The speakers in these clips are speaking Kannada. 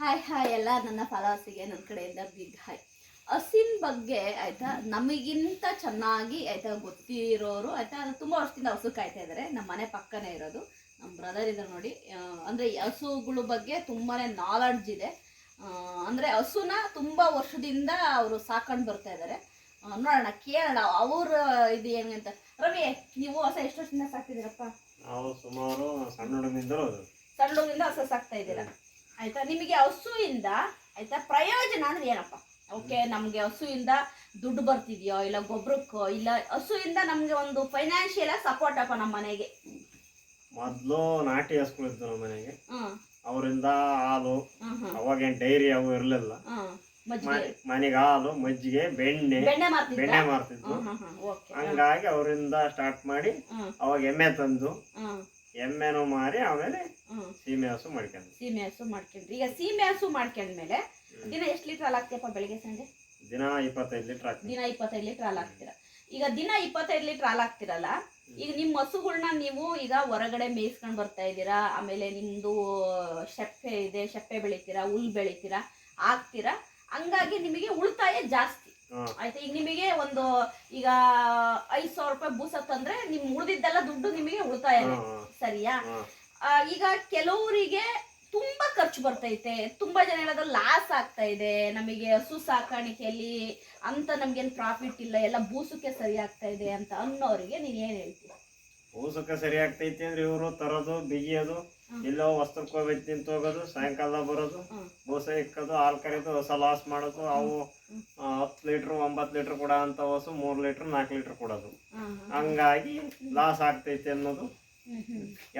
ಹಾಯ್ ಹಾಯ್ ಎಲ್ಲ ನನ್ನ ಫಾಲೋವರ್ಸಿಗೆ ನನ್ನ ಕಡೆಯಿಂದ ಬಿಗ್ ಹಾಯ್ ಹಸಿನ ಬಗ್ಗೆ ಆಯ್ತಾ ನಮಗಿಂತ ಚೆನ್ನಾಗಿ ಆಯ್ತಾ ಗೊತ್ತಿರೋರು ಆಯ್ತಾ ಅದು ತುಂಬ ವರ್ಷದಿಂದ ಹಸು ಕಾಯ್ತಾ ಇದ್ದಾರೆ ನಮ್ಮ ಮನೆ ಪಕ್ಕನೇ ಇರೋದು. ನಮ್ಮ ಬ್ರದರ್ ಇದ್ದಾರೆ ನೋಡಿ. ಅಂದ್ರೆ ಈ ಹಸುಗಳ ಬಗ್ಗೆ ತುಂಬಾನೇ ನಾಲೆಡ್ಜ್ ಇದೆ. ಅಂದ್ರೆ ಹಸುನ ತುಂಬಾ ವರ್ಷದಿಂದ ಅವರು ಸಾಕೊಂಡು ಬರ್ತಾ ಇದ್ದಾರೆ ನೋಡೋಣ ಕೇಳೋಣ ಅವ್ರ ಇದು ಏನು ಅಂತ. ರವಿ ನೀವು ಹೊಸ ಎಷ್ಟು ವರ್ಷದಿಂದ ಸಾಕ್ತಿದ್ದೀರಪ್ಪ? ನಾವು ಸುಮಾರು ಸಣ್ಣ ಹುಡುಗಿಂದ ಸಣ್ಣ ಹುಡುಗಿಂದ ಹಸು ಸಾಕ್ತಾ ಇದ್ದೀರಾ? ಆಯ್ತಾ? ನಿಮಗೆ ಹಸುವಿಂದ ಆಯ್ತಾ? ಪ್ರಯೋಜನ ಅಂದ್ರೆ ಏನಪ್ಪ? ಓಕೆ ನಮ್ಗೆ ಹಸುವಿಂದ ದುಡ್ಡು ಬರ್ತಿದೆಯೋ ಇಲ್ಲ ಗೊಬ್ಬರಕ್ಕೋ ಇಲ್ಲ ಹಸುವಿಂದ ನಮ್ಗೆ ಒಂದು ಫೈನಾನ್ಷಿಯಲ್ ಸಪೋರ್ಟ್ ಅಪ್ಪ ನಮ್ಮ ಮನೆಗೆ. ಮೊದ್ಲು ನಾಟಿ ಹಸ್ಗಳಿದ್ದು ನಮ್ಮ ಮನೆಗೆ. ಅವರಿಂದ ಹಾಲು ಅವಾಗೇನ್ ಡೈರಿ ಅವು ಇರಲಿಲ್ಲ. ಮನೆಗೆ ಹಾಲು ಮಜ್ಜಿಗೆ ಬೆಣ್ಣೆ ಬೆಣ್ಣೆ ಮಾರ್ತಿದ್ವು? ಹಂಗಾಗಿ ಅವರಿಂದ ಸ್ಟಾರ್ಟ್ ಮಾಡಿ ಅವಾಗ ಎಮ್ಮೆ ತಂದು ಎಮ್ಮೆನೂ ಮಾರಿ ಆಮೇಲೆ ಸೀಮೆ ಹಸು ಮಾಡ್ಕೊಂಡು ಸೀಮೆ ಹಸು ಮಾಡ್ಕೊಂಡ್ರಿ ಈಗ ಸೀಮೆ ಹಸು ಮಾಡ್ಕೊಂಡ್ಮೇಲೆ ದಿನ ಎಷ್ಟು ಲೀಟರ್ ಹಾಲು ಹಾಕ್ತೀಯಪ್ಪ ಬೆಳಿಗ್ಗೆ ಸಂಜೆ? ದಿನ ಇಪ್ಪತ್ತೈದು ಲೀಟರ್ ಹಾಕ್ತೀವಿ. ದಿನ ಇಪ್ಪತ್ತೈದು ಲೀಟರ್ ಹಾಲು ಹಾಕ್ತೀರಾ? ಈಗ ದಿನ ಇಪ್ಪತ್ತೈದು ಲೀಟರ್ ಹಾಲು ಹಾಕ್ತಿರಲ್ಲ ಈಗ ನಿಮ್ಮ ಹಸುಗಳನ್ನ ನೀವು ಈಗ ಹೊರಗಡೆ ಮೇಯಿಸ್ಕೊಂಡು ಬರ್ತಾ ಇದ್ದೀರಾ? ಆಮೇಲೆ ನಿಮ್ದು ಶೆಪ್ಪೆ ಇದೆ ಶೆಪ್ಪೆ ಬೆಳಿತೀರಾ ಹುಲ್ ಬೆಳಿತೀರಾ ಹಾಕ್ತೀರಾ? ಹಂಗಾಗಿ ನಿಮಗೆ ಉಳಿತಾಯ ಜಾಸ್ತಿ. ಆಯ್ತಾ ಈಗ ನಿಮಗೆ ಒಂದು ಈಗ ಐದ್ ಸಾವಿರ ರೂಪಾಯಿ ಬೂಸ ತಂದ್ರೆ ನಿಮ್ ಉಳಿದಿದ್ದೆಲ್ಲ ದುಡ್ಡು ನಿಮಗೆ ಉಳಿತಾಯ ಸರಿಯಾ? ಈಗ ಕೆಲವರಿಗೆ ತುಂಬಾ ಖರ್ಚು ಬರ್ತೈತೆ. ತುಂಬಾ ಜನ ಹೇಳೋದ್ರ ಲಾಸ್ ಆಗ್ತಾ ಇದೆ. ನಮಗೆ ಹಸು ಸಾಕಾಣಿಕೆಯಲ್ಲಿ ಅಂತ ನಮ್ಗೇನ್ ಪ್ರಾಫಿಟ್ ಇಲ್ಲ ಎಲ್ಲ ಬೂಸಕ್ಕೆ ಸರಿ ಆಗ್ತಾ ಇದೆ ಅಂತ ಅನ್ನೋರಿಗೆ ನೀನ್ ಏನ್ ಹೇಳ್ತೀಯ? ಊಸಕ್ಕೆ ಸರಿ ಆಗ್ತೈತಿ ಅಂದ್ರೆ ಇವರು ತರೋದು ಬಿಗಿಯೋದು. ಎಲ್ಲೋ ವಸ್ತ್ರಕ್ಕೆ ಹೋಗ್ಬೇಕು ನಿಂತು ಹೋಗೋದು ಸಾಯಂಕಾಲ ಬರೋದು. ಬೂಸ ಇಕ್ಕೋದು ಹಾಲು ಕರೆಯೋದು ಹೊಸ ಲಾಸ್ ಮಾಡೋದು ಅವು ಹತ್ತು ಲೀಟ್ರ್ ಒಂಬತ್ತು ಲೀಟ್ರ್ ಕೊಡ ಅಂತ ಹೊಸು ಮೂರು ಲೀಟ್ರ್ ನಾಲ್ಕು ಲೀಟ್ರ್ ಕೊಡೋದು. ಹಂಗಾಗಿ ಲಾಸ್ ಆಗ್ತೈತಿ ಅನ್ನೋದು.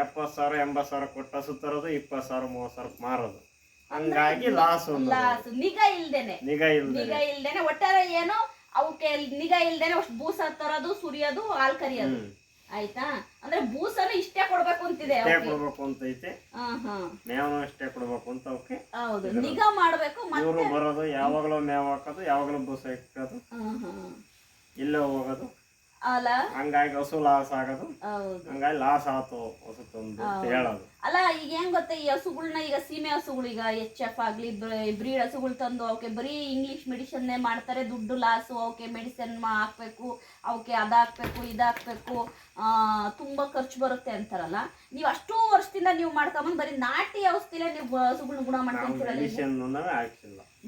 ಎಪ್ಪತ್ತು ಸಾವಿರ ಎಂಬತ್ತು ಸಾವಿರ ಕೊಟ್ಟ ಸುತ್ತರೋದು ತರೋದು ಇಪ್ಪತ್ತು ಸಾವಿರ ಮೂವತ್ತು ಸಾವಿರ ಮಾರೋದು. ಹಂಗಾಗಿ ಲಾಸ್ ನಿಗಾ ಇಲ್ದೇನೆ. ನಿಗಾ ಇಲ್ದೆ ನಿಗಾ ಇಲ್ದೇನೆ. ಒಟ್ಟಾರೆ ಏನು ಅವಕ್ಕೆ ನಿಗಾ ಇಲ್ದೇನೆ ಅಷ್ಟು ಬೂಸ ತರೋದು ಸುರಿಯೋದು ಹಾಲು ಕರಿಯೋದು. ಆಯ್ತಾ? ಅಂದ್ರೆ ಬೂಸನು ಇಷ್ಟೇ ಕೊಡ್ಬೇಕು ಅಂತಿದೆ ಇಷ್ಟೇ. ಕೊಡ್ಬೇಕು ಅಂತ ಐತೆ. ಮೇವನು ಇಷ್ಟೇ ಕೊಡ್ಬೇಕು ಅಂತ ಅವಕ್ಕೆ ಹೌದು ನಿಗಾ ಮಾಡ್ಬೇಕು ಇವರು ಬರೋದು ಯಾವಾಗಲೂ ಮೇವ್ ಹಾಕೋದು ಯಾವಾಗಲೂ ಬೂಸ ಇಕ್ಕೋದು ಇಲ್ಲೇ ಹೋಗೋದು. ಅಲ್ಲ? ಹಂಗಾಗಿ ಹಸು ಲಾಸ್ ಆಗೋದು. ಹಂಗಾಗಿ ಲಾಸ್ ಆತು ಹೊಸ ತಂದು ಅಂತ ಹೇಳೋದು. ಅಲ್ಲ ಈಗ ಹೆಂಗ್ ಗೊತ್ತಾ ಈ ಹಸುಗಳನ್ನ ಈಗ ಸೀಮೆ ಹಸುಗಳು ಈಗ ಎಚ್ ಎಫ್ ಆಗ್ಲಿ ಬ್ರೀಡ್ ಹಸುಗಳು ತಂದು ಅವಕ್ಕೆ ಬರೀ ಇಂಗ್ಲಿಷ್ ಮೆಡಿಸನ್ನೇ ಮಾಡ್ತಾರೆ ದುಡ್ಡು ಲಾಸು ಅವಕ್ಕೆ ಮೆಡಿಸಿನ್ ಹಾಕ್ಬೇಕು ಅವಕ್ಕೆ ಅದಾಕ್ಬೇಕು ಇದಾಕ್ಬೇಕು. ಇದು ಹಾಕ್ಬೇಕು ಆ, ತುಂಬಾ ಖರ್ಚು ಬರುತ್ತೆ ಅಂತಾರಲ್ಲ ನೀವು ಅಷ್ಟು ವರ್ಷದಿಂದ ನೀವು ಮಾಡ್ಕೊಂಬಂದ್ ಬರೀ ನಾಟಿ ಔಷಧಿಲೇ ನೀವು ಹಸುಗಳನ್ನ ಗುಣ ಮಾಡ್ಕೊಂತೀರಲ್ಲ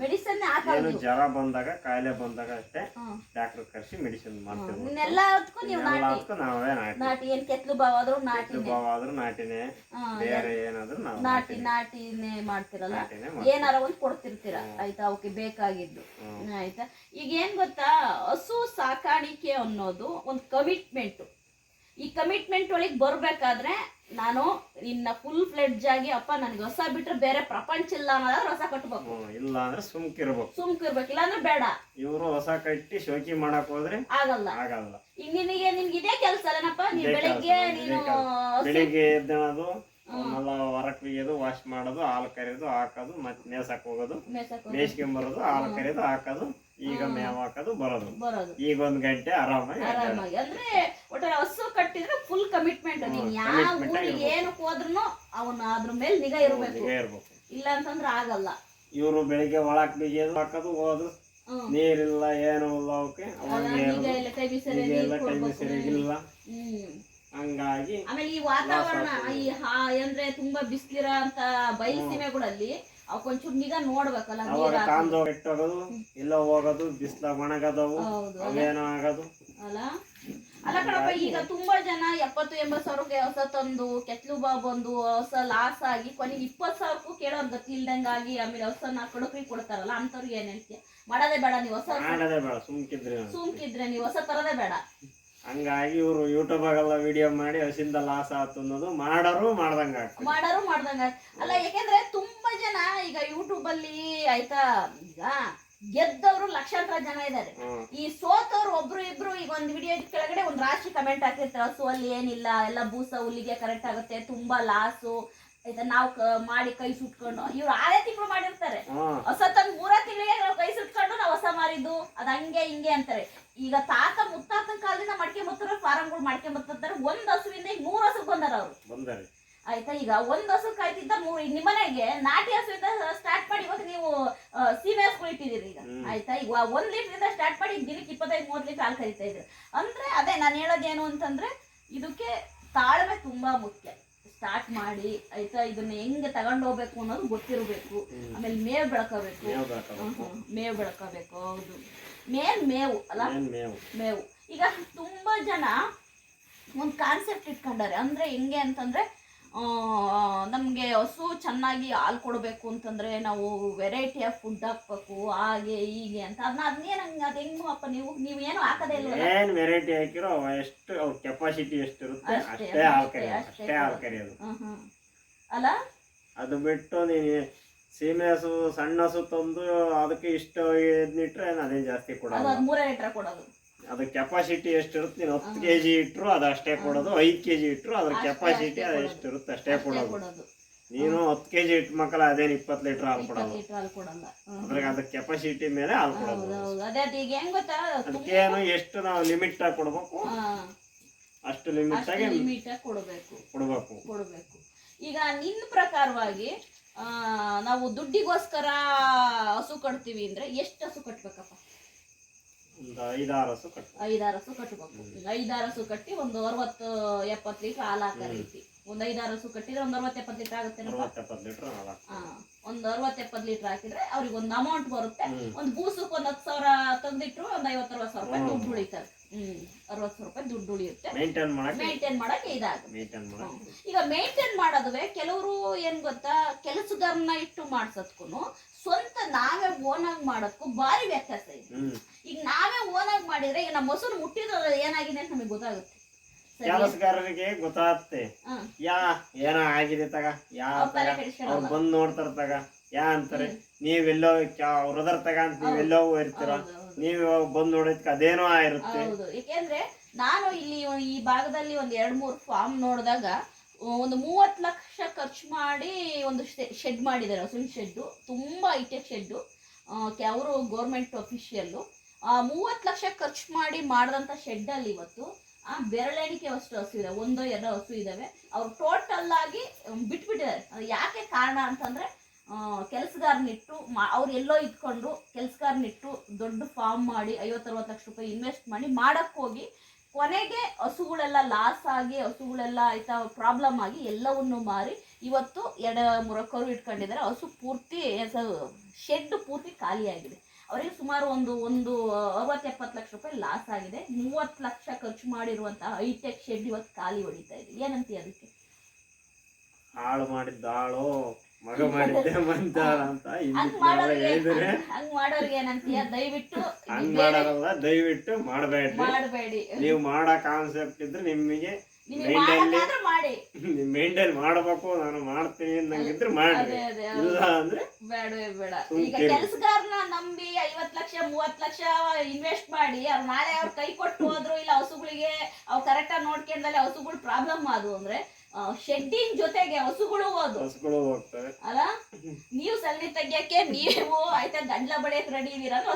ಮೆಡಿಸಿನ್ ಜ್ವರ ಬಂದಾಗ ಕಾಯಿಲೆ ಬಂದಾಗ ಅಷ್ಟೇ ಡಾಕ್ಟರ್ ಕರ್ಸಿ ಮೆಡಿಸಿನ್ ಮಾಡ್ತೀವಿ. ಇನ್ನೆಲ್ಲದಕ್ಕೂ ನೀವು ನಾಟಿ. ನಾವೇ ನಾಟಿ. ನಾಟಿ. ಏನ್ ಬಾವ್ ಆದ್ರೂ ನಾಟಿನೇ. ಬಾವ ಆದ್ರೂ ನಾಟಿನೇ. ಬೇರೆ ಏನಾದ್ರೂ ನಾವು ನಾಟಿ ನಾಟಿನೇ. ಮಾಡ್ತಿರಲ್ಲ? ಏನಾರ ಒಂದ್ ಕೊಡ್ತಿರ್ತೀರ? ಆಯ್ತಾ? ಅವಕ್ಕೆ ಬೇಕಾಗಿದ್ದು. ಆಯ್ತಾ? ಈಗ ಏನ್ ಗೊತ್ತಾ? ಹಸು ಸಾಕಾಣಿಕೆ ಅನ್ನೋದು ಒಂದು ಕಮಿಟ್ಮೆಂಟ್ ಈ ಕಮಿಟ್ಮೆಂಟ್ ಒಳಗೆ ಬರ್ಬೇಕಾದ್ರೆ ನಾನು ಇನ್ನ ಫುಲ್ ಫ್ಲೆಡ್ಜ್ ಆಗಿ ಅಪ್ಪ ನನ್ಗೆ ಹೊಸ ಬಿಟ್ರೆ ಬೇರೆ ಪ್ರಪಂಚ ಇಲ್ಲ ಅನ್ನೋದಾದ್ರೆ ಹೊಸ ಕಟ್ಬೇಕು. ಇಲ್ಲ ಅಂದ್ರೆ ಸುಮ್ಕಿರ್ಬೇಕು ಸುಮ್ಕ್ ಇರ್ಬೇಕು. ಇಲ್ಲಾಂದ್ರೆ ಬೇಡ. ಇವರು ಹೊಸ ಕಟ್ಟಿ ಶೋಕಿ ಮಾಡಕ್ ಹೋದ್ರೆ ಆಗಲ್ಲ. ಆಗಲ್ಲ. ಈಗ ನಿನಗೆ ನಿನ್ಗೆ ಇದೇ ಕೆಲಸ ಅಲ್ಲನಪ್ಪ? ನೀನ್ ಬೆಳಿಗ್ಗೆ ನೀನು. ಬೆಳಿಗ್ಗೆ ಎದ್ದೇಳೋದು ಆಮೇಲೆ ಹೊರಕ್ ಬಿಗಿಯೋದು ವಾಶ್ ಮಾಡೋದು ಹಾಲು ಕರೆಯೋದು ಹಾಕೋದು ಮತ್ತೆ ಮೇಸಕ್ ಹೋಗೋದು. ಮೇಸ್ಕೊಂಡ್ ಬರೋದು ಹಾಲು ಕರೆಯೋದು ಹಾಕೋದು ಈಗ ಮೇವ್ ಹಾಕೋದು ಬರೋದು. ಈಗ ಒಂದ್ ಗಂಟೆ ಆರಾಮಾಗಿ ಆರಾಮಾಗಿ. ಅಂದ್ರೆ ಒಟ್ಟಾರೆ ಹಸು ಕಟ್ಟಿದ್ರೆ ಫುಲ್ ಕಮಿಟ್ಮೆಂಟ್ ನೀನ್ ಯಾವ ಊರಿಗೆ. ಏನಕ್ಕೆ ಹೋದ್ರು ಅವನ ಅದ್ರ ಮೇಲೆ ನಿಗಾ ಇರ್ಬೇಕು. ಇರ್ಬೇಕು. ಇಲ್ಲ ಅಂತಂದ್ರೆ ಆಗಲ್ಲ. ಇವರು ಬೆಳಿಗ್ಗೆ ಒಳಕ್ ಬಿಗಿಯೋದು ಹಾಕೋದು ಹೋದ್ರು ನೀರಿಲ್ಲ ಏನು ಇಲ್ಲ ಅವಕ್ಕೆ. ಅವಾಗ ಇಲ್ಲ ಕೈ ಬಿಸಿ ಎಲ್ಲ ಹಂಗಾಗಿ ಆಮೇಲೆ ಈ ವಾತಾವರಣ ಈ ಹಾ ಅಂದ್ರೆ ತುಂಬಾ ಬಿಸಿಲಿರ ಅಂತ ಬಯಲು ಸೀಮೆಗಳಲ್ಲಿ ಅವಕ್ಕೊಂಚೂರು ನಿಗಾ ನೋಡ್ಬೇಕಲ್ಲ ಅವಾಗ ನೀರ್. ಕಾಂದು ಕೆಟ್ಟೋಗೋದು ಇಲ್ಲ ಹೋಗೋದು ಬಿಸ್ಲಾಗ ಒಣಗದವು ಹೌದು ಅವೇನೋ ಆಗೋದು. ಅಲ್ಲ? ಅಲ್ಲ ಕಣಪ್ಪ ಈಗ ತುಂಬಾ ಜನ ಎಪ್ಪತ್ತು ಎಂಬತ್ತು ಸಾವಿರಕ್ಕೆ ಹೊಸ ತಂದು ಕೆತ್ಲು ಬಾ ಬಂದು ಹೊಸ ಲಾಸ್ ಆಗಿ ಕೊನೆಗೆ ಇಪ್ಪತ್ತು ಸಾವಿರಕ್ಕೂ ಕೇಳೋರ್ ಗತಿ ಇಲ್ದಂಗಾಗಿ ಆಮೇಲೆ ಹೊಸನ ಕಡಕ್ರಿ ಕೊಡ್ತಾರಲ್ಲ ಅಂತವ್ರಿಗೆ ಏನ್ ಹೇಳ್ತೀಯ? ಮಾಡೋದೇ ಬೇಡ ನೀವು ಹೊಸ ಮಾಡದೇ ಬೇಡ ಸುಮ್ಕಿದ್ರಿ ನಾನು. ಸುಮ್ಕಿದ್ರೆ ನೀವು ಹೊಸ ತರದೇ ಬೇಡ. ಹಂಗಾಗಿ ಇವರು ಆಗಲ್ಲ ವಿಡಿಯೋ ಮಾಡಿ ಹಸಿಂದ ಲಾಸ್ ಆತು ಅನ್ನೋದು ಮಾಡೋರು ಮಾಡ್ದಂಗ ಮಾಡಾರು ಮಾಡ್ದಂಗ ಅಲ್ಲ ಯಾಕೆಂದ್ರೆ ತುಂಬಾ ಜನ ಈಗ ಯೂಟ್ಯೂಬ್ ಅಲ್ಲಿ ಆಯ್ತಾ ಈಗ ಗೆದ್ದವರು ಲಕ್ಷಾಂತರ ಜನ ಇದ್ದಾರೆ ಈ ಸೋತವ್ರು ಒಬ್ರು ಇಬ್ರು ಈಗ ಒಂದ್ ವಿಡಿಯೋ ಕೆಳಗಡೆ ಒಂದ್ ರಾಶಿ ಕಮೆಂಟ್ ಹಾಕಿರ್ತಾರೆ. ಹಸು ಅಲ್ಲಿ ಏನಿಲ್ಲ ಎಲ್ಲ ಬೂಸ ಹುಲ್ಲಿಗೆ ಕರೆಕ್ಟ್ ಆಗುತ್ತೆ ತುಂಬಾ ಲಾಸು ಆಯ್ತಾ ನಾವ್ ಮಾಡಿ ಕೈ ಸುಟ್ಕೊಂಡು ಇವ್ರು ಆರೇ ತಿಂಗಳು ಮಾಡಿರ್ತಾರೆ. ಹೊಸ ತಂದ್ ಮೂರ ತಿಂಗಳಿಗೆ ನಾವು ಕೈ ಸುಟ್ಕೊಂಡು ನಾವು ಹೊಸ ಮಾರಿದ್ದು ಅದ್ ಹಂಗೆ ಹಿಂಗೆ ಅಂತಾರೆ. ಈಗ ತಾತ ಮುತ್ತಾತನ ಕಾಲದಿಂದ ಮಡ್ಕೆ ಬತ್ತಾರ ಫಾರಂಗಳು ಮಾಡ್ಕೆ ಬತ್ತಿರ್ತಾರೆ ಒಂದ್ ಹಸುವಿಂದ ಈಗ ಮೂರ್ ಹಸು ಬಂದಾರ ಅವ್ರು. ಆಯ್ತಾ ಈಗ ಒಂದ್ ಹಸು ಕಾಯ್ತಿದ್ದ ಮೂರು ಈಗ ನಿಮ್ಮನೆಗೆ ನಾಟಿ ಹಸುವಿಂದ ಸ್ಟಾರ್ಟ್ ಮಾಡಿ ಆಯ್ತಾ ಈಗ ಒಂದ್ ಲೀಟರ್ ಇಂದ ಸ್ಟಾರ್ಟ್ ಮಾಡಿ ಈಗ ದಿನಕ್ಕೆ ಇಪ್ಪತ್ತೈದು ಮೂರ್ ಲೀಟರ್ ಹಾಲು ಕರಿತಾ ಇದ್ರು. ಅಂದ್ರೆ ಅದೇ ನಾನು ಹೇಳೋದೇನು ಅಂತಂದ್ರೆ ಇದಕ್ಕೆ ತಾಳ್ಮೆ ತುಂಬಾ ಮುಖ್ಯ. ಸ್ಟಾರ್ಟ್ ಮಾಡಿ ಆಯ್ತಾ? ಇದನ್ನ ಹೆಂಗ್ ತಗೊಂಡ್ ಹೋಗ್ಬೇಕು ಅನ್ನೋದು ಗೊತ್ತಿರಬೇಕು. ಆಮೇಲೆ ಮೇವು ಬೆಳ್ಕೋಬೇಕು. ಮೇವು ಬೆಳಕಬೇಕು. ಹೌದು. ಮೇನ್ ಮೇವು ಅಲ್ಲ? ಮೇವು. ಈಗ ತುಂಬಾ ಜನ ಒಂದು ಕಾನ್ಸೆಪ್ಟ್ ಇಟ್ಕೊಂಡಾರೆ ಅಂದ್ರೆ ಹೆಂಗೆ ಅಂತಂದ್ರೆ ನಮ್ಗೆ ಹಸು ಚೆನ್ನಾಗಿ ಹಾಲು ಕೊಡಬೇಕು ಅಂತಂದ್ರೆ ನಾವು ವೆರೈಟಿ ಆಫ್ ಫುಡ್ ಹಾಕ್ಬೇಕು ಹಾಗೆ ಹೀಗೆ ಅಂತ. ಅದನ್ನ ಅದನ್ನೇನು ಹಂಗೆ ಅದು ಹೆಂಗು ಅಪ್ಪ ನೀವು? ನೀವು ಏನು ಹಾಕದೇ ಇಲ್ಲ ಏನು ವೆರೈಟಿ ಹಾಕಿರೋ ಎಷ್ಟು ಅವ್ರ ಕೆಪಾಸಿಟಿ ಎಷ್ಟು ಇರುತ್ತೆ ಅಷ್ಟೇ, ಹಾಲು ಅಷ್ಟೇ, ಕರಿಯೋದು ಅಷ್ಟೇ ಅಷ್ಟೇ ಹಾಲು ಹ್ಮ್. ಅಲ್ಲ? ಅದು ಬಿಟ್ಟು ನೀನು ಸೀಮೆ ಹಸು ಸಣ್ಣ ಹಸು ತಂದು ಅದಕ್ಕೆ ಇಷ್ಟು ಇದ್ನಿಟ್ರೆ ಅದೇನು ಜಾಸ್ತಿ ಕೊಡೋದು ಅದು ಮೂರೇ ಲೀಟರ್ ಕೊಡೋದು. ಅದು ಕೆಪಾಸಿಟಿ ಎಷ್ಟು ಇರುತ್ತೆ ನೀನು ಹತ್ತು. ಕೆ ಜಿ ಇಟ್ರು ಅದು ಅಷ್ಟೇ ಕೊಡೋದು ಐದು ಕೆ ಜಿ ಇಟ್ಟರು ಅದ್ರ ಕೆಪಾಸಿಟಿ ಅದು ಎಷ್ಟಿರುತ್ತೆ ಅಷ್ಟೇ ಕೊಡೋದು. ನೀನು ಹತ್ತು ಕೆ ಜಿ ಇಟ್ಟು ಮಕ್ಕಳ ಅದೇನು ಇಪ್ಪತ್ತು ಲೀಟರ್ ಹಾಲು ಕೊಡೋದು. ಅದ್ರಾಗ ಅದ್ರ ಕೆಪಾಸಿಟಿ ಮೇಲೆ ಹಾಲು ಕೊಡೋದು. ಹೌದು. ಅದೇ ಅದು ಈಗ ಹೆಂಗ್ ಗೊತ್ತಾ? ಅದಕ್ಕೇನು ಎಷ್ಟು ನಾವು ಲಿಮಿಟ್ ಆಗಿ ಕೊಡ್ಬೇಕು? ಅಷ್ಟು ಲಿಮಿಟ್ ಆಗಿ ಲಿಮಿಟ್ ಕೊಡಬೇಕು. ಕೊಡಬೇಕು. ಈಗ ನಿನ್ನ ಪ್ರಕಾರವಾಗಿ ನಾವು ದುಡ್ಡಿಗೋಸ್ಕರ ಹಸು ಕಟ್ತೀವಿ ಅಂದ್ರೆ ಎಷ್ಟು ಹಸು ಕಟ್ಬೇಕಪ್ಪ? ಒಂದು ಐದಾರು ಹಸು ಕಟ್ಟು ಐದಾರು ಹಸು ಕಟ್ಬೇಕು. ಈಗ ಐದಾರು ಹಸು ಕಟ್ಟಿ ಒಂದು ಅರವತ್ತು ಎಪ್ಪತ್ತು ಲೀಟರ್ ಹಾಲು ಹಾಕೋ ರೀತಿ ಒಂದು ಐದಾರು ಹಸು ಕಟ್ಟಿದ್ರೆ ಒಂದ್ ಅರವತ್ತು ಎಪ್ಪತ್ತು ಲೀಟರ್ ಆಗುತ್ತೆ ಒಂದ್ ಅರವತ್ ಲೀಟರ್ ಹಾಲು ಹಾ ಒಂದು ಅರವತ್ತು ಎಪ್ಪತ್ತು ಲೀಟರ್ ಹಾಕಿದ್ರೆ ಅವ್ರಿಗೆ ಒಂದು ಅಮೌಂಟ್ ಬರುತ್ತೆ ಒಂದ್ ಒಂದು ಒಂದ್ ಹತ್ತು ಸಾವಿರ ತಂದಿಟ್ರು ಒಂದು ಐವತ್ತು ಅರವತ್ತು ಸಾವಿರ ರೂಪಾಯಿ. ದುಡ್ಡು ಉಳಿತಾರೆ ಅರವತ್ತು ಸಾವಿರ ರೂಪಾಯಿ ದುಡ್ಡು ಉಳಿಯುತ್ತೆ. ಮೇಂಟೈನ್ ಮಾಡಕ್ಕೆ ಮೇಂಟೈನ್ ಮಾಡಕ್ಕೆ ಇದಾಗುತ್ತೆ. ಮೇಂಟೈನ್ ಮಾಡಕ್ಕೆ. ಈಗ ಮೇಂಟೈನ್ ಮಾಡೋದುವೆ ಕೆಲವರು ಏನ್ ಗೊತ್ತಾ ಕೆಲಸಗಾರನ್ನ ಇಟ್ಟು ಮಾಡ್ಸೋದ್ಕು ಸ್ವಂತ ನಾವೇ ಓನಾಗಿ ಮಾಡೋದಕ್ಕೂ ಭಾರಿ ವ್ಯತ್ಯಾಸ ಇದೆ. ಈಗ ನಾವೇ ಓನಾಗಿ ಮಾಡಿದ್ರೆ ಈಗ ನಮ್ಮ ಮೊಸರು ಮುಟ್ಟಿದ್ರೆ ಏನಾಗಿದೆ ಅಂತ ನಮಗೆ ಗೊತ್ತಾಗುತ್ತೆ. ಕೆಲಸಗಾರರಿಗೆ ಗೊತ್ತಾಗುತ್ತೆ. ಯಾ ಏನ ಆಗಿದೆ ತಗ ಯಾ ಅವ್ರ್. ಬಂದ್ ನೋಡ್ತಾರ ತಗ ಯಾ ಅಂತಾರೆ. ನೀವೆಲ್ಲೋ ಅವ್ರದರ್ ತಗ ಅಂತ ನೀವೆಲ್ಲೋ ಇರ್ತೀರ. ನೀವ್ ಬಂದು ಬಂದ್ ನೋಡಿದ್ಕ ಅದೇನೋ ಆಗಿರುತ್ತೆ. ಏಕೆಂದ್ರೆ ನಾನು ಇಲ್ಲಿ ಈ ಭಾಗದಲ್ಲಿ ಒಂದ್ ಎರಡ್ ಮೂರ್ ಫಾರ್ಮ್ ನೋಡಿದಾಗ ಒಂದು ಮೂವತ್ತು ಲಕ್ಷ ಖರ್ಚು ಮಾಡಿ ಒಂದು ಶೆಡ್ ಮಾಡಿದ್ದಾರೆ, ಹಸುವಿನ ಶೆಡ್ಡು ತುಂಬಾ ಹೈಟೆಕ್ ಶೆಡ್ಡು ಅವರು ಗೌರ್ಮೆಂಟ್ ಅಫಿಷಿಯಲ್ಲು ಮೂವತ್ತು ಲಕ್ಷ ಖರ್ಚು ಮಾಡಿ ಮಾಡಿದಂಥ ಶೆಡ್ಡಲ್ಲಿ ಇವತ್ತು, ಆ, ಬೆರಳೆಣಿಕೆ ಅಷ್ಟು ಹಸು ಇದೆ. ಒಂದೋ ಎರಡೋ ಹಸು ಇದಾವೆ. ಅವ್ರು ಟೋಟಲ್ ಆಗಿ, ಬಿಟ್ಬಿಟ್ಟಿದ್ದಾರೆ. ಯಾಕೆ ಕಾರಣ ಅಂತಂದ್ರೆ ಕೆಲಸಗಾರನಿಟ್ಟು ಅವ್ರು ಎಲ್ಲೋ ಇಟ್ಕೊಂಡು ಕೆಲಸಗಾರನಿಟ್ಟು ದೊಡ್ಡ ಫಾರ್ಮ್ ಮಾಡಿ ಐವತ್ತರವತ್ತು ಲಕ್ಷ ರೂಪಾಯಿ ಇನ್ವೆಸ್ಟ್ ಮಾಡಿ ಮಾಡಕ್ಕೆ ಹೋಗಿ ಕೊನೆಗೆ ಹಸುಗಳೆಲ್ಲ ಲಾಸ್ ಆಗಿ ಹಸುಗಳೆಲ್ಲ ಆಯ್ತಾ ಪ್ರಾಬ್ಲಮ್ ಆಗಿ ಎಲ್ಲವನ್ನು ಮಾರಿ ಇವತ್ತು ಎಡ ಮುರಕ್ಕರು ಇಟ್ಕೊಂಡಿದ್ದಾರೆ. ಹಸು ಪೂರ್ತಿ ಶೆಡ್ ಪೂರ್ತಿ ಖಾಲಿಯಾಗಿದೆ ಅವರಿಗೆ ಸುಮಾರು ಒಂದು ಒಂದು ಅರವತ್ತು ಎಪ್ಪತ್ತು ಲಕ್ಷ ರೂಪಾಯಿ ಲಾಸ್ ಆಗಿದೆ. ಮೂವತ್ತು ಲಕ್ಷ ಖರ್ಚು ಮಾಡಿರುವಂತಹ ಹೈಟೆಕ್ ಶೆಡ್ ಇವತ್ತು ಖಾಲಿ ಹೊಡಿತಾ ಇದೆ. ಏನಂತೀಯ ಅದಕ್ಕೆ? ಹಾಳು ಮಾಡಿದ್ದ ಹಾಳು ಮಗ ಮಾಡಿದ್ದೆ ಮಂತಾರ ಅಂತ. ಹೇಳಿದ್ರೆ ಹಂಗ್ ಮಾಡೋರಿಗೆ ಏನಂತೀಯ? ದಯವಿಟ್ಟು ಹಂಗ್ ಮಾಡಲ್ಲ ದಯವಿಟ್ಟು ಮಾಡಬೇಡಿ. ನೀವು ಮಾಡೋ ಕಾನ್ಸೆಪ್ಟ್ ಇದ್ರೆ ನಿಮಗೆ ಮಾಡಿ. ಮೇಂಟೈನ್ ಮಾಡ್ಬೇಕು ನಾನು ಮಾಡ್ತೀನಿ ಅಂದಂಗಿದ್ರೆ ಮಾಡ್ರಿ. ಅದೇ ಅದೇ ಇಲ್ಲ ಅಂದ್ರೆ ಬೇಡವೇ ಬೇಡ. ಈಗ ಕೆಲಸಗಾರನ ನಂಬಿ ಐವತ್ ಲಕ್ಷ ಮೂವತ್ ಲಕ್ಷ ಇನ್ವೆಸ್ಟ್ ಮಾಡಿ ಅವ್ರು ನಾಳೆ ಅವ್ರ ಕೈ ಕೊಟ್ಟು ಹೋದ್ರು ಇಲ್ಲ ಹಸುಗಳಿಗೆ ಅವ್ರು ಕರೆಕ್ಟ್ ಆಗಿ ನೋಡ್ಕೊಂಡಲ್ಲಿ ಹಸುಗಳು ಪ್ರಾಬ್ಲಮ್ ಆದ್ವು ಅಂದ್ರೆ ಶೆಡ್ಡಿನ ಜೊತೆಗೆ ಹಸುಗಳು ಹೋದು ಹಸುಗಳು ಹೋಗ್ತವೆ. ಅಲ್ಲ? ನೀವು ಸಗಣಿ ತೆಗಿಯಕ್ಕೆ ನೀವು ಆಯ್ತಾ ಗಂಡ್ಲ ಬಡಿಯಕ್ ರೆಡಿ ಇದೀರಾ ಅಂದ್ರೆ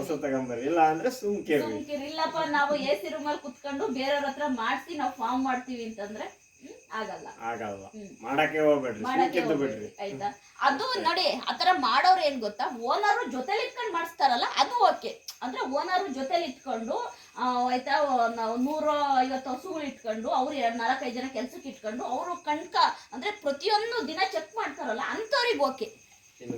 ಹಸು ತಗೊಂಬರ್ರಿ ಇಲ್ಲ ಅಂದ್ರೆ ಸುಮ್ಕಿರಿ. ಇಲ್ಲಪ್ಪ ನಾವು ಎ ಸಿ ರೂಮಲ್ಲಿ ಕುತ್ಕೊಂಡು ಬೇರೆಯವ್ರ ಹತ್ರ ಮಾಡ್ಸಿ ನಾವು ಫಾರ್ಮ್ ಮಾಡ್ತೀವಿ ಅಂತಂದ್ರೆ ಆಗಲ್ಲ. ಆಗಲ್ಲ. ಮಾಡಕ್ಕೆ ಹೋಗ್ಬೇಡ್ರಿ. ಮಾಡಕ್ಕೆ ಬಿಡ್ರಿ. ಆಯ್ತಾ? ಅದು ನೋಡಿ ಆತರ ಮಾಡೋರು ಏನ್ ಗೊತ್ತಾ? ಓನರ್ ಜೊತೆಲಿ ಇಟ್ಕೊಂಡು ಮಾಡಿಸ್ತಾರಲ್ಲ ಅದು ಓಕೆ ಅಂದ್ರೆ ಓನರ್ ಜೊತೆಲಿ ಇಟ್ಕೊಂಡು ಆಯ್ತಾ ನಾವು ನೂರ ಐವತ್ತು ಹಸುಗಳು ಇಟ್ಕೊಂಡು ಅವ್ರು ಎರಡು ನಾಲ್ಕೈದು ಜನ ಕೆಲ್ಸಕ್ಕೆ ಇಟ್ಕೊಂಡು ಅವರು ಕಣ್ಕ ಅಂದ್ರೆ ಪ್ರತಿಯೊಂದು ದಿನ ಚೆಕ್ ಮಾಡ್ತಾರಲ್ಲ ಅಂತವ್ರಿಗೆ ಓಕೆ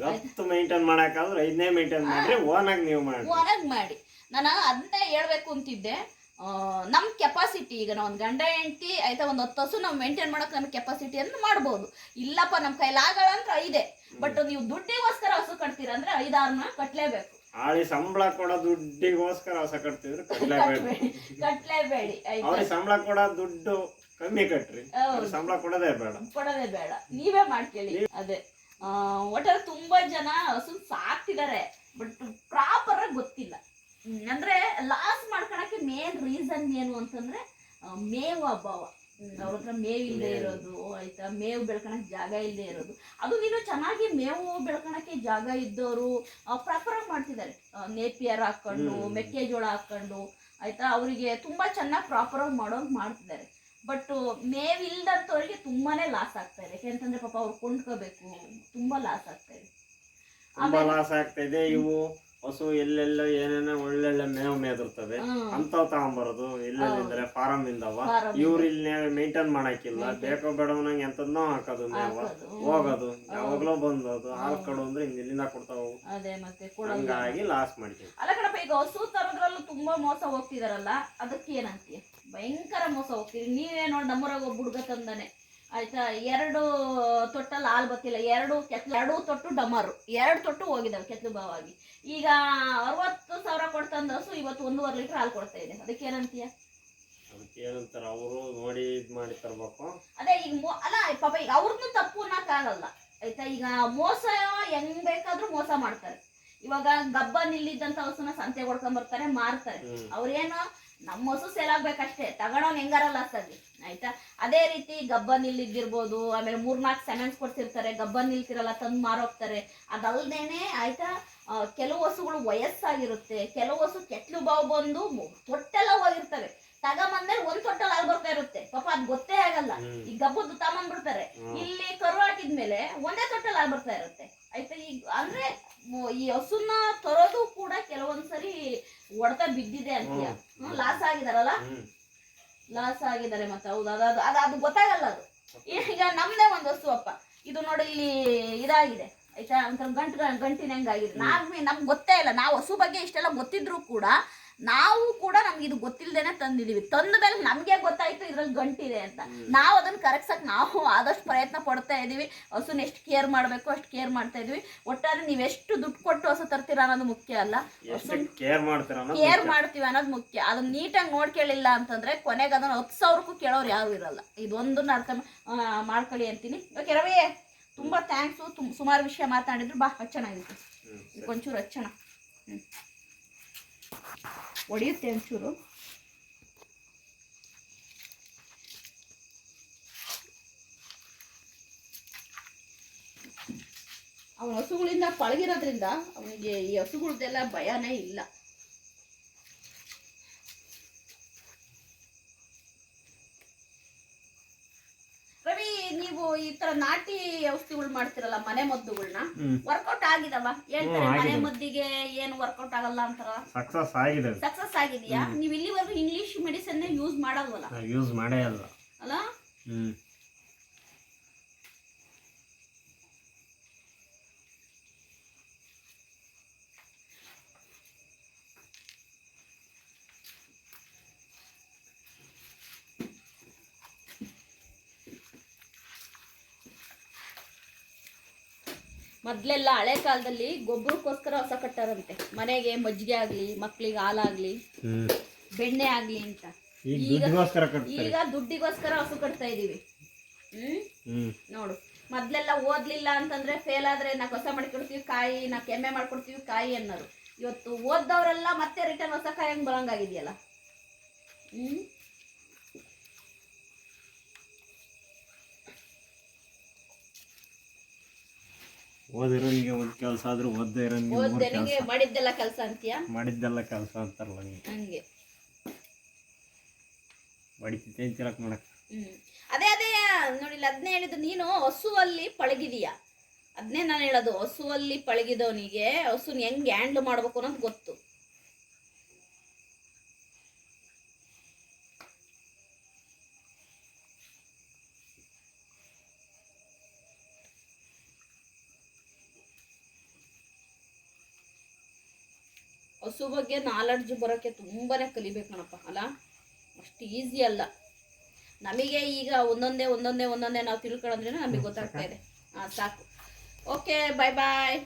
ಹತ್ತು ಮೇಂಟೈನ್ ಮಾಡಕ್ಕಾದ್ರೆ ಐದನೇ ಮೇಂಟೈನ್ ಮಾಡ್ರಿ ಓನಾಗಿ ನೀವು ಮಾಡಿ ಓನಾಗಿ ಮಾಡಿ. ನಾನು ಅದನ್ನೇ ಹೇಳ್ಬೇಕು ಅಂತಿದ್ದೆ. ನಮ್ಮ ನಮ್ ಕೆಪಾಸಿಟಿ ಈಗ ನಾವು ಒಂದು ಗಂಡ ಹೆಂಡತಿ ಆಯ್ತಾ ಒಂದು ಹತ್ತು ಹಸು ನಾವು ಮೇಂಟೈನ್ ಮಾಡಕ್ ನಮ್ಮ ಕೆಪಾಸಿಟಿ ಅಂತ ಮಾಡ್ಬೋದು. ಇಲ್ಲಪ್ಪ ನಮ್ಮ ಕೈಲಾಗಲ್ಲ ಅಂದ್ರೆ ಐದೇ. ಬಟ್ ನೀವು ದುಡ್ಡಿಗೋಸ್ಕರ ಹಸು ಕಟ್ತೀರ ಅಂದ್ರೆ ಐದಾರನ್ನ ಕಟ್ಲೇಬೇಕು. ಆಳಿ ಸಂಬಳ ಕೊಡೋ ದುಡ್ಡಿಗೋಸ್ಕರ ಹೊಸ ಕಟ್ತಿದ್ರೆ. ಕಟ್ಲೇಬೇಡಿ ಕಟ್ಲೇಬೇಡಿ ಅವ್ರಿಗೆ ಸಂಬಳ ಕೊಡೋ ದುಡ್ಡು ಕಮ್ಮಿ ಕಟ್ರಿ. ಸಂಬಳ ಕೊಡೋದೇ ಬೇಡ. ಕೊಡೋದೇ ಬೇಡ. ನೀವೇ ಮಾಡ್ಕೊಳ್ಳಿ. ಅದೇ. ಒಟ್ಟಾರೆ ತುಂಬಾ ಜನ ಹಸು ಸಾಕ್ತಿದ್ದಾರೆ ಬಟ್ ಪ್ರಾಪರ್ ಆಗಿ ಗೊತ್ತಿಲ್ಲ. ಅಂದ್ರೆ ಲಾಸ್ ಮಾಡ್ಕೊಳಕ್ಕೆ ಮೇನ್ ರೀಸನ್ ಏನು ಅಂತಂದ್ರೆ ಮೇವು ಅಭಾವ. ಅವ್ರ ಹತ್ರ ಮೇವು ಇಲ್ಲದೆ ಇರೋದು ಆಯ್ತಾ? ಮೇವು ಬೆಳ್ಕೊಳಕ್ ಜಾಗ ಇಲ್ಲದೆ ಇರೋದು. ಅದು ನೀನು ಚೆನ್ನಾಗಿ ಮೇವು ಬೆಳ್ಕೊಳಕ್ಕೆ ಜಾಗ ಇದ್ದವರು ಪ್ರಾಪರ್ ಆಗಿ ಮಾಡ್ತಿದ್ದಾರೆ. ನೇಪಿಯರ್ ಹಾಕೊಂಡು ಮೆಕ್ಕೆಜೋಳ ಹಾಕೊಂಡು ಆಯ್ತಾ? ಅವರಿಗೆ ತುಂಬಾ ಚೆನ್ನಾಗಿ ಪ್ರಾಪರ್ ಆಗಿ ಮಾಡೋಂಗ್ ಮಾಡ್ತಿದ್ದಾರೆ. ಬಟ್ ಮೇವ್ ಇಲ್ದಂತವ್ರಿಗೆ ತುಂಬಾನೇ ಲಾಸ್ ಆಗ್ತಾ ಇದೆ. ಯಾಕೆಂತಂದ್ರೆ ಪಾಪ ಅವ್ರು ಕೊಂಡ್ಕೋಬೇಕು. ತುಂಬಾ ಲಾಸ್ ಆಗ್ತಾ ಇದೆ. ಆಮೇಲೆ- ಲಾಸ್ ಆಗ್ತಾ ಇದೆ ಇವು. ಹಸು ಎಲ್ಲೆಲ್ಲ ಏನೇನೋ ಒಳ್ಳೊಳ್ಳೆ ಮೇವು ಮೇದಿರ್ತದೆ ಅಂತ ಅಂತಾವ್ ತಗೊಂಬರೋದು. ಇಲ್ಲದಿದ್ರೆ ಫಾರಂ ಇಂದವ. ಇವ್ರು ಇಲ್ಲಿ ಮೇಂಟೈನ್ ಮಾಡಕ್ಕಿಲ್ಲ ಬೇಕೋ ಬೇಡವನಂಗೆ ಎಂತದ್ನೋ ಹಾಕೋದು ಮೇವ. ಹೋಗೋದು. ಯಾವಾಗ್ಲೋ ಬಂದದು ಹಾಲು ಕಡು ಅಂದ್ರೆ ಹಿಂಗ್ ಇಲ್ಲಿಂದ ಕೊಡ್ತಾವು ಹಂಗಾಗಿ ಲಾಸ್ ಮಾಡ್ತೀವಿ. ಅಲ್ಲ ಕಣಪ್ಪ ಈಗ ಹಸು ತರೋದ್ರಲ್ಲೂ ತುಂಬಾ ಮೋಸ ಹೋಗ್ತಿದಾರಲ್ಲ ಅದಕ್ಕೆ ಏನಂತೀಯ? ಭಯಂಕರ ಮೋಸ ಹೋಗ್ತೀವಿ ನೀವೇ ನೋಡಿ ನಮ್ಮೂರಾಗ ಒಬ್ಬ ಹುಡುಗ ತಂದಾನೆ. ಆಯ್ತಾ? ಎರಡು ತೊಟ್ಟಲ್ಲಿ ಹಾಲು ಬತ್ತಿಲ್ಲ ಎರಡು ಕೆತ್ತಲು ಎರಡು ತೊಟ್ಟು ಡಮರು. ಎರಡು ತೊಟ್ಟು ಹೋಗಿದಾವೆ ಕೆತ್ತಲು ಬಾವಾಗಿ. ಈಗ ಅರವತ್ತು ಸಾವಿರ ಕೊಡ್ತಂದ ಹಸು ಇವತ್ತು ಒಂದೂವರೆ ಲೀಟರ್ ಹಾಲು ಕೊಡ್ತಾ ಇದೆ. ಅದಕ್ಕೆ ಏನಂತೀಯ? ಅದಕ್ಕೆ ಏನಂತಾರ ಅವರು ನೋಡಿ ಇದು ಮಾಡಿ ತರ್ಬೇಕು. ಅದೇ ಈಗ ಮೋ ಅಲ್ಲ ಪಾಪ ಈಗ ಅವ್ರದ್ದು ತಪ್ಪು ಅನ್ನಕ್ಕಾಗಲ್ಲ ಆಯ್ತಾ? ಈಗ ಮೋಸ ಹೆಂಗ್ ಬೇಕಾದ್ರೂ ಮೋಸ ಮಾಡ್ತಾರೆ. ಇವಾಗ ಗಬ್ಬ ನಿಲ್ಲಿದ್ದಂತ ಹಸುನ ಸಂತೆ ಕೊಡ್ಕೊಂಡ್ ಬರ್ತಾರೆ ಮಾರ್ತಾರೆ ಅವ್ರೇನು ನಮ್ಮ ಹಸು ಸೇಲ್ ಆಗ್ಬೇಕಷ್ಟೇ ತಗೊಳೋನ್ ಹೆಂಗಾರಲ್ಲ ಲಾಸ್ ಆಗ್ಲಿ ಆಯ್ತಾ? ಅದೇ ರೀತಿ ಗಬ್ಬ ನಿಲ್ಲಿದ್ದಿರ್ಬೋದು ಆಮೇಲೆ ಮೂರ್ನಾಲ್ಕು ಸೆಮೆನ್ಸ್ ಕೊಡ್ತಿರ್ತಾರೆ ಗಬ್ಬ ನಿಲ್ತಿರಲ್ಲ ತಂದು ಮಾರೋಗ್ತಾರೆ ಅದಲ್ದೇನೆ ಆಯ್ತಾ? ಕೆಲವು ಹಸುಗಳು ವಯಸ್ಸಾಗಿರುತ್ತೆ ಕೆಲವು ಹಸು ಕೆಟ್ಲು ಬಾವು ಬಂದು ತೊಟ್ಟೆಲ್ಲ ಹೋಗಿರ್ತವೆ ತಗೊಂಬಂದ್ಮೇಲೆ ಒಂದ್ ತೊಟ್ಟಲ್ಲಿ ಹಾಲು ಬರ್ತಾ ಇರುತ್ತೆ. ಪಾಪ ಅದ್ ಗೊತ್ತೇ ಆಗಲ್ಲ. ಈ ಗಬ್ಬದ್ದು ತಗೊಂಡ್ಬಿಡ್ತಾರೆ. ಇಲ್ಲಿ ಕರು ಹಾಕಿದ್ಮೇಲೆ ಒಂದೇ ತೊಟ್ಟಲ್ಲಿ ಹಾಲು ಬರ್ತಾ ಇರುತ್ತೆ. ಆಯ್ತಾ? ಈಗ ಅಂದ್ರೆ ಈ ಹಸುನ ತರೋದು ಕೂಡ ಕೆಲವೊಂದ್ಸರಿ ಹೊಡೆತ ಬಿದ್ದಿದೆ ಅಂತೀಯ. ಲಾಸ್ ಆಗಿದಾರಲ್ಲ? ಲಾಸ್ ಆಗಿದ್ದಾರೆ ಮತ್ತೆ ಹೌದು ಅದು ಅದು ಅದು ಗೊತ್ತಾಗಲ್ಲ ಅದು. ಈಗ ನಮ್ದೇ ಒಂದು ಹಸು ಅಪ್ಪ. ಇದು ನೋಡಿ ಇಲ್ಲಿ ಇದಾಗಿದೆ ಆಯ್ತಾ? ಒಂಥರ ಗಂಟು ಗಂಟಿನ ಹೆಂಗಾಗಿದೆ ನಾವ್ ನಮ್ಗೆ ಗೊತ್ತೇ ಇಲ್ಲ. ನಾವು ಹಸು ಬಗ್ಗೆ ಇಷ್ಟೆಲ್ಲ ಗೊತ್ತಿದ್ರು ಕೂಡ ನಾವು ಕೂಡ ನಮ್ಗೆ ಇದು ಗೊತ್ತಿಲ್ಲದೇನೆ ತಂದಿದೀವಿ. ತಂದ ಮೇಲೆ ನಮ್ಗೆ ಗೊತ್ತಾಯ್ತು ಇದ್ರಲ್ಲಿ ಗಂಟಿದೆ ಅಂತ. ನಾವು ಅದನ್ನ ಕರಗ್ಸಕ್ ನಾವು ಆದಷ್ಟು ಪ್ರಯತ್ನ ಪಡ್ತಾ ಇದೀವಿ. ಹಸುನ ಎಷ್ಟು ಕೇರ್ ಮಾಡಬೇಕು ಅಷ್ಟು ಕೇರ್ ಮಾಡ್ತಾ ಇದೀವಿ. ಒಟ್ಟಾರೆ ನೀವು ಎಷ್ಟು ದುಡ್ಡು ಕೊಟ್ಟು ಹಸು ತರ್ತೀರಾ ಅನ್ನೋದು ಮುಖ್ಯ ಅಲ್ಲ. ಕೇರ್. ಮಾಡ್ತೀವಿ ಅನ್ನೋದು ಮುಖ್ಯ. ಅದನ್ನ ನೀಟಾಗಿ ನೋಡ್ಕೊಳ್ಳಿಲ್ಲ ಅಂತಂದ್ರೆ ಕೊನೆಗೆ ಅದನ್ನ ಹತ್ತು ಸಾವಿರಕ್ಕೂ ಕೇಳೋರು ಯಾರು ಇರಲ್ಲ. ಇದೊಂದನ್ನ ಅರ್ಥ ಮಾಡ್ಕೊಳ್ಳಿ ಅಂತೀನಿ. ಓಕೆ ರವಿ ತುಂಬಾ ಥ್ಯಾಂಕ್ಸು ತುಂಬ ಸುಮಾರು ವಿಷಯ ಮಾತಾಡಿದ್ರು. ಬಾ ಇದಕ್ಕೆ ಒಂಚೂರು ಹಚ್ಚೋಣ ಹ್ಞೂ ಹೊಡೆಯುತ್ತೆ ಒಂಚೂರು. ಅವನ ಹಸುಗಳಿಂದ ಪಳಗಿರೋದ್ರಿಂದ ಅವನಿಗೆ ಈ ಹಸುಗಳದ್ದೆಲ್ಲ ಭಯನೇ ಇಲ್ಲ ರವಿ ನೀವು ಈ ತರ ನಾಟಿ ಔಷಧಿಗಳು ಮಾಡ್ತಿರಲ್ಲ ಮನೆ ಮದ್ದುಗಳನ್ನ ವರ್ಕೌಟ್ ಆಗಿದವ? ಹೇಳ್ತಾರೆ ಮನೆ. ಮದ್ದಿಗೆ ಏನು ವರ್ಕೌಟ್ ಆಗಲ್ಲ ಅಂತಾರ? ಸಕ್ಸಸ್ ಆಗಿದೆ. ಸಕ್ಸಸ್ ಆಗಿದೆಯಾ? ನೀವು ಇಲ್ಲಿವರೆಗೂ ಇಂಗ್ಲಿಷ್ ಮೆಡಿಸನ್ ಯೂಸ್ ಮಾಡಲ್ವಲ್ಲ ಯೂಸ್ ಮಾಡೇ ಅಲ್ಲ. ಅಲ್ಲ? ಮೊದ್ಲೆಲ್ಲ ಹಳೆ ಕಾಲದಲ್ಲಿ ಗೊಬ್ಬರಕ್ಕೋಸ್ಕರ ಹೊಸ ಕಟ್ಟಾರಂತೆ. ಮನೆಗೆ ಮಜ್ಜಿಗೆ ಆಗ್ಲಿ ಮಕ್ಳಿಗೆ ಹಾಲಾಗ್ಲಿ ಬೆಣ್ಣೆ ಆಗ್ಲಿ ಅಂತ. ಈಗ ಈಗ- ದುಡ್ಡಿಗೋಸ್ಕರ ಹೊಸ ಕಟ್ತಾ ಇದೀವಿ. ಹ್ಮ್? ನೋಡು ಮೊದ್ಲೆಲ್ಲ ಓದ್ಲಿಲ್ಲ ಅಂತಂದ್ರೆ ಫೇಲ್ ಆದ್ರೆ ನಾ ಹೊಸ ಮಾಡ್ಕೊಡ್ತೀವಿ ಕಾಯಿ ನಾ ಕೆಮ್ಮೆ ಮಾಡ್ಕೊಡ್ತೀವಿ ಕಾಯಿ ಅನ್ನೋರು. ಇವತ್ತು ಓದ್ದವರೆಲ್ಲ ಮತ್ತೆ ರಿಟರ್ನ್ ಹೊಸ ಕಾಯಿ ಹಂಗ್ ಬರಂಗಾಗಿದೆಯಲ್ಲ. ಹ್ಮ್? ಓದಿರೋನಿಗೆ ಒಂದು ಕೆಲಸ ಆದ್ರೂ ಓದ್ದೇ ಇರೋನಿಗೆ ಮೂರ್ ಓದ್ದನಿಗೆ ಕೆಲಸ. ಮಾಡಿದ್ದೆಲ್ಲ ಕೆಲಸ ಅಂತೀಯ? ಮಾಡಿದ್ದೆಲ್ಲ ಕೆಲಸ ಅಂತಾರಲ್ಲ ಹಂಗೆ. ಹಂಗೆ ಬಡಿತೈತೆ ತಿಳಕ್ ಮಾಡಕ್. ಹ್ಮ್. ಅದೇ ಅದೇ ನೋಡಿಲ್ಲ ಅದನ್ನೇ ಹೇಳಿದ್ದು ನೀನು ಹಸುವಲ್ಲಿ ಪಳಗಿದೀಯ. ಅದನ್ನೇ ನಾನು ಹೇಳೋದು ಹಸುವಲ್ಲಿ ಪಳಗಿದವನಿಗೆ ಹಸುನ ಹೆಂಗ್ ಹ್ಯಾಂಡ್ಲ್ ಮಾಡ್ಬೇಕು ಅನ್ನೋದು ಗೊತ್ತು. ಹಸು ಬಗ್ಗೆ ನಾಲೆಡ್ಜ್ ಬರೋಕ್ಕೆ ತುಂಬಾನೇ ಕಲಿಬೇಕು ಕಣಪ್ಪ ಅಲ್ಲ? ಅಷ್ಟು ಈಸಿ ಅಲ್ಲ. ನಮಗೆ ಈಗ ಒಂದೊಂದೇ ಒಂದೊಂದೇ ಒಂದೊಂದೇ ನಾವು ತಿಳ್ಕೊಳ್ಳೋದ್ರಿಂದ ನಮಗೆ ಗೊತ್ತಾಗ್ತಾ ಇದೆ. ಹಾಂ ಸಾಕು. ಓಕೆ ಬಾಯ್ ಬಾಯ್